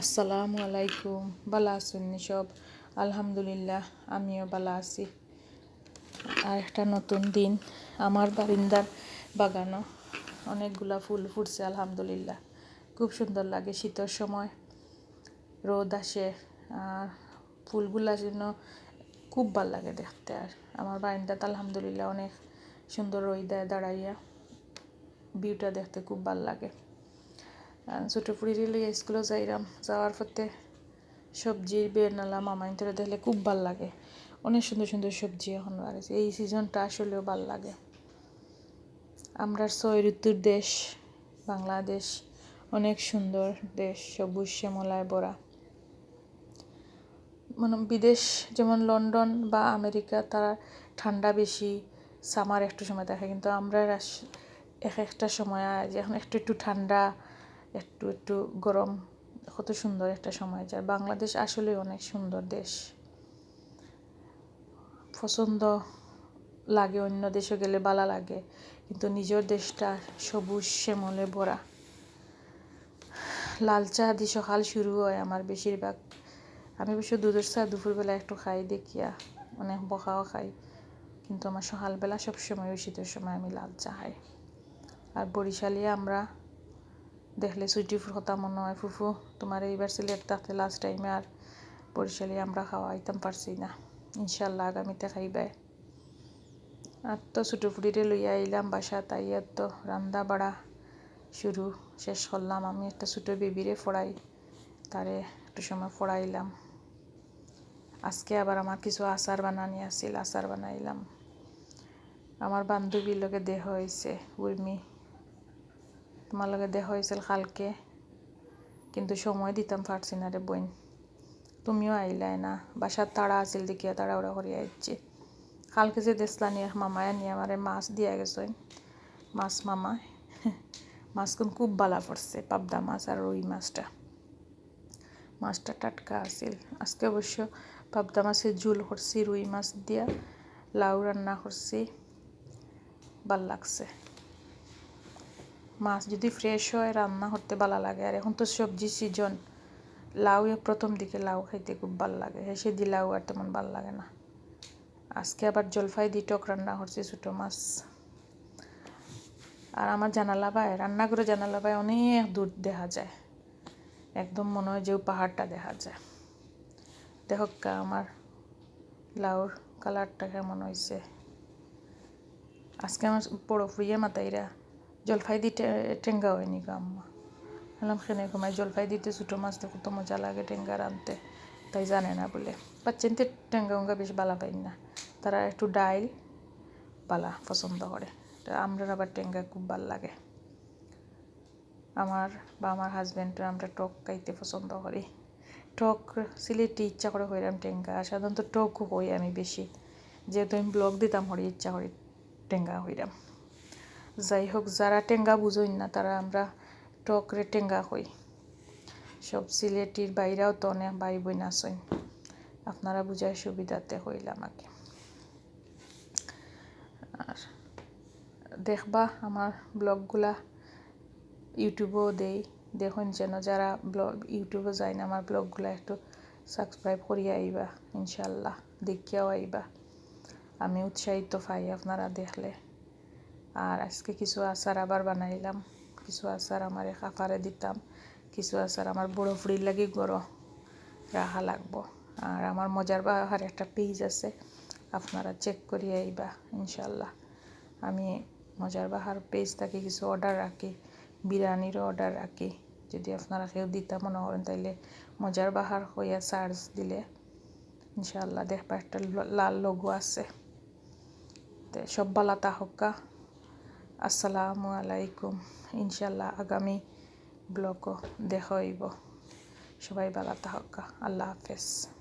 আসসালামু আলাইকুম। বালা আছেননি সব? আলহামদুলিল্লাহ, আমিও বালা আছি। আর একটা নতুন দিন, আমার বারিন্দার বাগানও। অনেকগুলা ফুল ফুটছে, আলহামদুলিল্লাহ। খুব সুন্দর লাগে শীতের সময়। রোদ আসে, আর ফুলগুলা যেন খুব ভালো লাগে দেখতে। আর আমার বারিন্দাতে আলহামদুলিল্লাহ অনেক সুন্দর রোদ দেয়, দাঁড়াইয়া। ভিউটা দেখতে খুব ভালো লাগে। ছোটো ফুড়িরে লইয়া স্কুলে যাইরাম। যাওয়ার পথে সবজির বের নালা মামাই ধরে দেখলে খুব ভালো লাগে। অনেক সুন্দর সুন্দর সবজি এখন বাড়ছে এই সিজনটা আসলেও ভালো লাগে। আমরা ছয় ঋতুর দেশ, বাংলাদেশ, অনেক সুন্দর দেশ, সবুজ শ্যামলায় ভরা। মানে বিদেশ, যেমন লন্ডন বা আমেরিকা, তারা ঠান্ডা বেশি, সামার একটু সময় দেখে। কিন্তু আমরা এক একটা সময় এখন একটু একটু ঠান্ডা একটু একটু গরম, কত সুন্দর একটা সময় যায়। বাংলাদেশ আসলে অনেক সুন্দর দেশ। পছন্দ লাগে অন্য দেশে গেলে ভালো লাগে। কিন্তু নিজের দেশটা সবুজ শ্যামলে ভরা। লাল চা দি সকাল শুরু হয় আমার বেশিরভাগ। আমি অবশ্য দুধের চা দুপুরবেলা একটু খাই, দেখিয়া অনেক বকাও খাই। কিন্তু আমার সকালবেলা সবসময় ওই শীতের সময় আমি লাল চা খাই। আর বরিশালিয়া আমরা দেখলে সুইটিফুর কথা মনে হয় ফুফু। তোমার এইবার সিলেট থাকতে লাস্ট টাইমে আর বরিশালে আমরা খাওয়া খাওয়াইতাম পারছি না। ইনশাল্লাহ আগামীতে খাইবাই আর তো ছোটো ফুটিরে লইয়া আইলাম বাসা, তাই আর তো রান্দা বাড়া শুরু। শেষ করলাম আমি একটা ছোটো বেবিরে ফড়াই, তারে একটু সময় ফড়াইলাম। আজকে আবার আমার কিছু আচার বানানি আছিল, আচার বানাইলাম। আমার বান্ধবীর লগে দেহ হয়েছে উর্মি। তোমার লগে দেখা হয়েছিল কালকে, কিন্তু সময় দিতাম পারছি না রে বইন তুমিও আইলাই না, বাসার তাড়া আছিল দেখিয়া তাড়া ওরা করিয়া আইছে কালকে যে দেখলা নিয়ে, মামায় নিয়ে, আমার মাছ দিয়া গেছে মাছ মামায় মাছখন খুব বালা পড়ছে, পাবদা মাছ আর রুই মাছটা। মাছটা টাটকা আছিল। আজকে অবশ্য পাবদা মাছের ঝুল করছি, রুই মাছ দিয়া, লাউ রান্না করছি, ভালো লাগছে। মাছ যদি ফ্রেশ হয়, রান্না করতে ভালো লাগে। আর এখন তো সবজি সিজন লাউ প্রথম দিকে লাউ খাইতে খুব ভালো লাগে। হেসে দি লাউ আর তেমন ভালো লাগে না। আজকে আবার জলফাই দি টক রান্না করছি ছোটো মাছ। আর আমার জানালা ভাই রান্না করে জানালা ভাই অনেক দূর দেখা যায়। একদম মনে হয় যে পাহাড়টা দেখা যায়। দেখক্কা আমার লাউর কালারটা কেমন হয়েছে আজকে আমার বড় ফুইয়া মাতাইরা জলফাই দিতে, টেঙ্গা হয়নি গো আম্মা। বললাম খেনে ঘুমাই জলফাই দিতে ছোটো মাছ দেখো তো মজা লাগে টেঙ্গা রানতে তাই জানে না বলে। বাচ্চেন তো টেঙ্গা উঙ্গা বেশ বালা পাই না। তারা একটু ডাইল বালা পছন্দ করে। আমরা আবার টেঙ্গা খুব ভালো লাগে। আমার বা আমার হাজব্যান্ডরা আমরা টক খাইতে পছন্দ করি। টক সিলেটি ইচ্ছা করে হইলাম টেঙ্গা। সাধারণত টক হই আমি বেশি। যেহেতু আমি ব্লগ দিতাম, হরি ইচ্ছা করি টেঙ্গা হইলাম। যাই হোক যারা টেঙ্গা বুঝইন না, তারা আমরা টকরে টেঙ্গা হই। সব সিলেটির বাইরেও তো অনেক ভাই বোন আসেন আপনারা বুঝার সুবিধাতে হইলাম আমাকে। আর দেখবা, আমার ব্লগগুলা ইউটিউবেও দেই। দেখুন যেন যারা ব্লগ, ইউটিউবে যায় না, আমার ব্লগগুলা একটু সাবস্ক্রাইব করিয়া আইবা ইনশাল্লাহ দেখিয়াও আইবা। আমি উৎসাহিত পাই আপনারা দেখলে। আর আজকে কিছু আচার আবার বানাইলাম কিছু আচার আমার কাফারে দিতাম, কিছু আচার আমার বড় ফুড়ির লাগি গড় রাখা লাগবো। আর আমার মজার বাহার একটা পেজ আছে, আপনারা চেক করিয়ে আইবা ইনশাল্লাহ আমি মজার বাহার পেজ থাকি কিছু অর্ডার রাখি, বিরিয়ানিরও অর্ডার রাখি। যদি আপনারা কেউ দিতে মনে করেন, তাইলে মজার বাহার হইয়া চার্জ দিলে ইনশাল্লাহ দেখবা একটা লাল লঘু আছে। সব বালা তাহকা আসসালামু আলাইকুম। ইনশাল্লাহ আগামী ব্লগও দেখা হইব। সবাই ভালো থাকা। আল্লাহ হাফেজ।